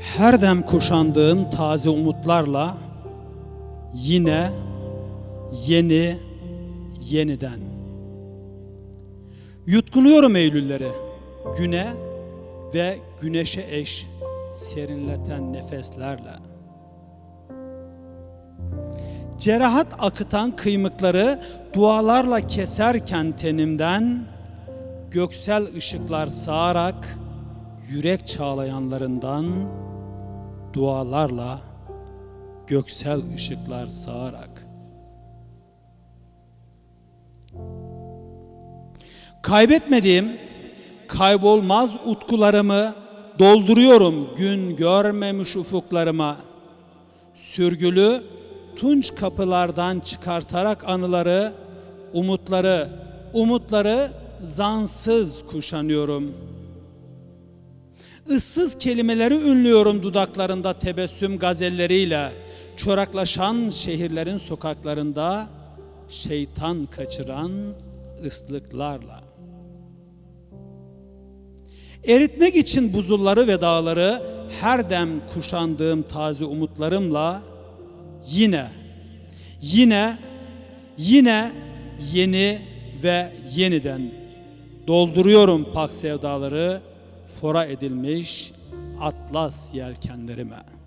Her dem kuşandığım taze umutlarla yine yeni yeniden yutkunuyorum Eylülleri güne ve güneşe eş serinleten nefeslerle. Cerahat akıtan kıymıkları dualarla keserken tenimden göksel ışıklar sağarak yürek çağlayanlarından dualarla göksel ışıklar sağarak. Kaybetmediğim kaybolmaz utkularımı dolduruyorum gün görmemiş ufuklarıma. Sürgülü tunç kapılardan çıkartarak anıları umutları umutları zansız kuşanıyorum ıssız kelimeleri ünlüyorum dudaklarında tebessüm gazelleriyle. Çoraklaşan şehirlerin sokaklarında şeytan kaçıran ıslıklarla. Eritmek için buzulları ve dağları her dem kuşandığım taze umutlarımla yine, yine, yine yeni ve yeniden dolduruyorum pak sevdaları fora edilmiş atlas yelkenlerime.''